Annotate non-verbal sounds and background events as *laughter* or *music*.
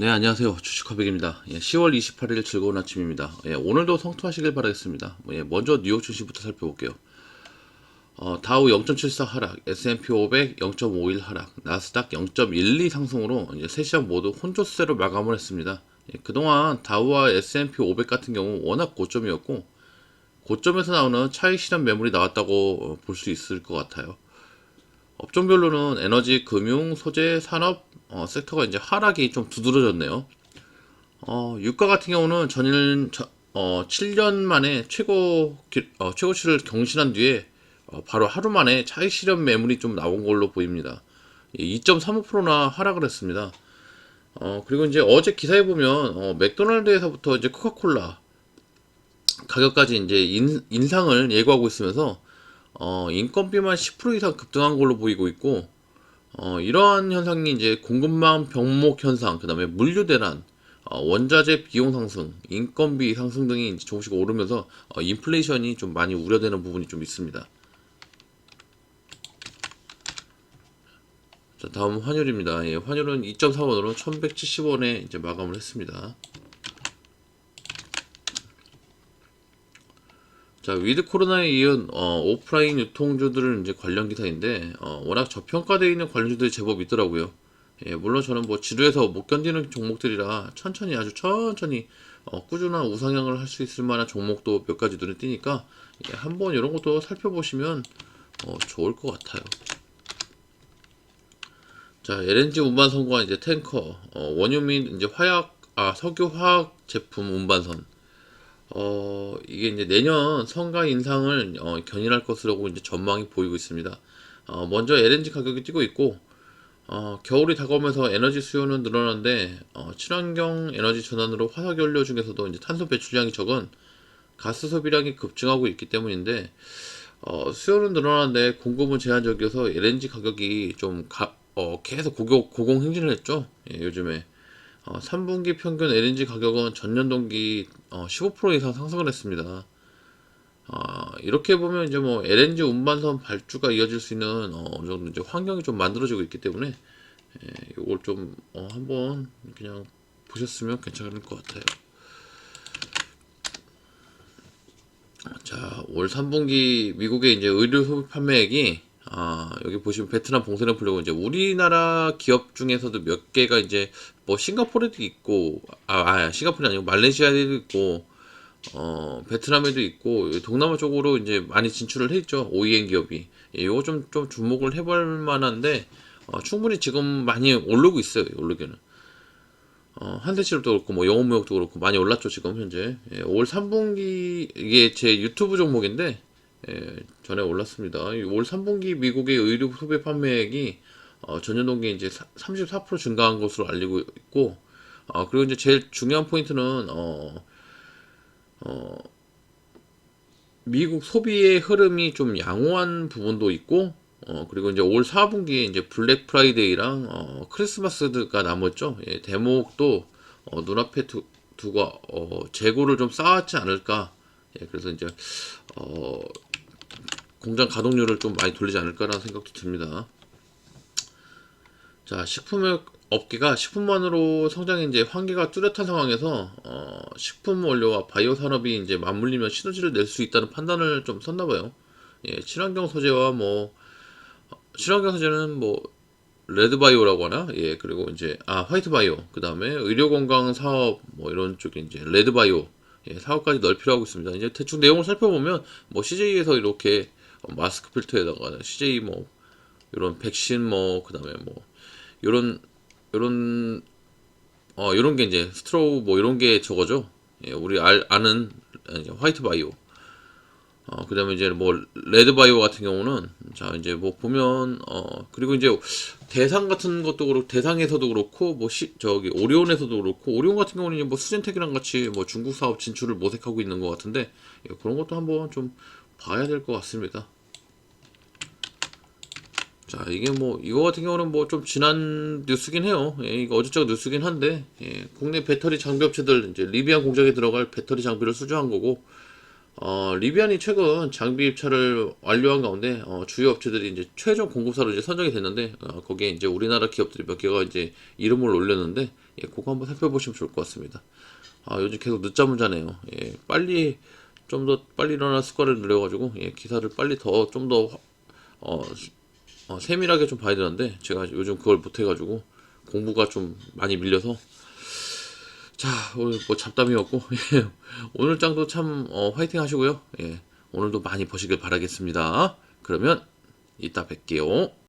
네, 안녕하세요. 주식커백입니다. 예, 10월 28일 즐거운 아침입니다. 예, 오늘도 성투하시길 바라겠습니다. 예, 먼저 뉴욕 증시부터 살펴볼게요. 어, 다우 0.74 하락, S&P 500 0.51 하락, 나스닥 0.12 상승으로 이제 세 시장 모두 혼조세로 마감을 했습니다. 예, 그동안 다우와 S&P 500 같은 경우 워낙 고점이었고 고점에서 나오는 차익 실현 매물이 나왔다고 볼 수 있을 것 같아요. 업종별로는 에너지, 금융, 소재, 산업 어, 섹터가 이제 하락이 좀 두드러졌네요. 어, 유가 같은 경우는 전일 저- 어, 7년 만에 최고 기- 어, 최고치를 경신한 뒤에 어, 바로 하루 만에 차익 실현 매물이 좀 나온 걸로 보입니다. 2.35%나 하락을 했습니다. 어, 그리고 이제 어제 기사에 보면 어, 맥도날드에서부터 이제 코카콜라 가격까지 이제 인, 인상을 예고하고 있으면서 어, 인건비만 10% 이상 급등한 걸로 보이고 있고 어, 이러한 현상이 이제 공급망 병목 현상, 그 다음에 물류 대란, 어, 원자재 비용 상승, 인건비 상승 등이 이제 조금씩 오르면서 어, 인플레이션이 좀 많이 우려되는 부분이 좀 있습니다. 자, 다음 환율입니다. 예, 환율은 2.4원으로 1170원에 이제 마감을 했습니다. 자, 위드 코로나에 이은 어, 오프라인 유통주들은 이제 관련 기사인데 어, 워낙 저평가되어 있는 관련주들이 제법 있더라고요. 예, 물론 저는 뭐 지루해서 못 견디는 종목들이라 천천히 아주 천천히 어, 꾸준한 우상향을 할 수 있을 만한 종목도 몇 가지 눈에 띄니까 예, 한번 이런 것도 살펴보시면 어, 좋을 것 같아요. 자, LNG 운반선과 이제 탱커, 어, 원유 및 이제 화약, 아, 석유 화학 제품 운반선. 어, 이게 이제 내년 성과 인상을 어, 견인할 것으로 이제 전망이 보이고 있습니다. 어, 먼저 LNG 가격이 뛰고 있고, 어, 겨울이 다가오면서 에너지 수요는 늘어나는데, 어, 친환경 에너지 전환으로 화석연료 중에서도 이제 탄소 배출량이 적은 가스 소비량이 급증하고 있기 때문인데, 어, 수요는 늘어나는데 공급은 제한적이어서 LNG 가격이 좀 가, 어, 계속 고교, 고공행진을 했죠. 예, 요즘에. 어, 3분기 평균 LNG 가격은 전년 동기 어, 15% 이상 상승을 했습니다. 어, 이렇게 보면 이제 뭐 LNG 운반선 발주가 이어질 수 있는 어, 어느 정도 이제 환경이 좀 만들어지고 있기 때문에 예, 이걸 좀 어, 한번 그냥 보셨으면 괜찮을 것 같아요. 자, 올 3분기 미국의 이제 의류 소비 판매액이 아, 여기 보시면 베트남 봉쇄를 풀려고 이제 우리나라 기업 중에서도 몇 개가 이제 뭐 싱가포르에도 있고 아, 아 싱가포르 아니고 말레이시아에도 있고 어, 베트남에도 있고 동남아 쪽으로 이제 많이 진출을 했죠. OEM 기업이. 예, 이거 좀, 좀 주목을 해볼 만한데 어, 충분히 지금 많이 오르고 있어요. 오르기는. 어, 한대치료도 그렇고 뭐 영업무역도 그렇고 많이 올랐죠 지금 현재 예, 올 3분기 이게 제 유튜브 종목인데 예, 전에 올랐습니다 이올 3분기 미국의 의류 소비 판매액이 어, 전년 동기 이제 34% 증가한 것으로 알리고 있고 어, 그리고 이제 제일 중요한 포인트는 어, 어, 미국 소비의 흐름이 좀 양호한 부분도 있고 어, 그리고 이제 올 4분기에 이제 블랙 프라이데이랑 어, 크리스마스가 남았죠. 예, 대목도 어, 눈앞에 두, 두고 어, 재고를 좀 쌓았지 않을까. 예, 그래서 이제 어, 공장 가동률을 좀 많이 돌리지 않을까라는 생각도 듭니다. 자, 식품 업계가 식품만으로 성장이 이제 한계가 뚜렷한 상황에서 어, 식품 원료와 바이오 산업이 이제 맞물리면 시너지를 낼 수 있다는 판단을 좀 썼나 봐요. 예, 친환경 소재와 뭐 친환경 소재는 뭐 레드 바이오라고 하나? 예, 그리고 이제 아 화이트 바이오, 그 다음에 의료 건강 사업 뭐 이런 쪽에 이제 레드 바이오 예, 사업까지 넓히려 하고 있습니다. 이제 대충 내용을 살펴보면 뭐 CJ에서 이렇게 어, 마스크 필터에다가 CJ 뭐 이런 백신 뭐 그다음에 뭐 이런 이런 어 이런 게 이제 스트로우 뭐 이런 게 저거죠. 예, 우리 알, 아는 이제 화이트 바이오. 어, 그 다음에 이제 뭐, 레드 바이오 같은 경우는, 자, 이제 뭐 보면, 어, 그리고 이제 대상 같은 것도 그렇고, 대상에서도 그렇고, 뭐, 시, 저기, 오리온에서도 그렇고, 오리온 같은 경우는 이제 뭐 수젠텍이랑 같이 뭐 중국 사업 진출을 모색하고 있는 것 같은데, 예, 그런 것도 한번 좀 봐야 될 것 같습니다. 자, 이게 뭐, 이거 같은 경우는 뭐 좀 지난 뉴스긴 해요. 예, 이거 어제적 뉴스긴 한데, 예, 국내 배터리 장비 업체들, 이제 리비안 공장에 들어갈 배터리 장비를 수주한 거고, 어, 리비안이 최근 장비 입찰을 완료한 가운데 어, 주요 업체들이 이제 최종 공급사로 이제 선정이 됐는데 어, 거기에 이제 우리나라 기업들이 몇 개가 이제 이름을 올렸는데 예, 그거 한번 살펴보시면 좋을 것 같습니다. 아, 요즘 계속 늦잠을 자네요. 예, 빨리 좀 더 빨리 일어날 습관을 들여가지고 예, 기사를 빨리 더 좀더 어, 어, 세밀하게 좀 봐야 되는데 제가 요즘 그걸 못 해가지고 공부가 좀 많이 밀려서 자 오늘 뭐 잡담이었고 *laughs* 예, 오늘 장도 참 어, 화이팅 하시고요. 예, 오늘도 많이 버시길 바라겠습니다. 그러면 이따 뵐게요.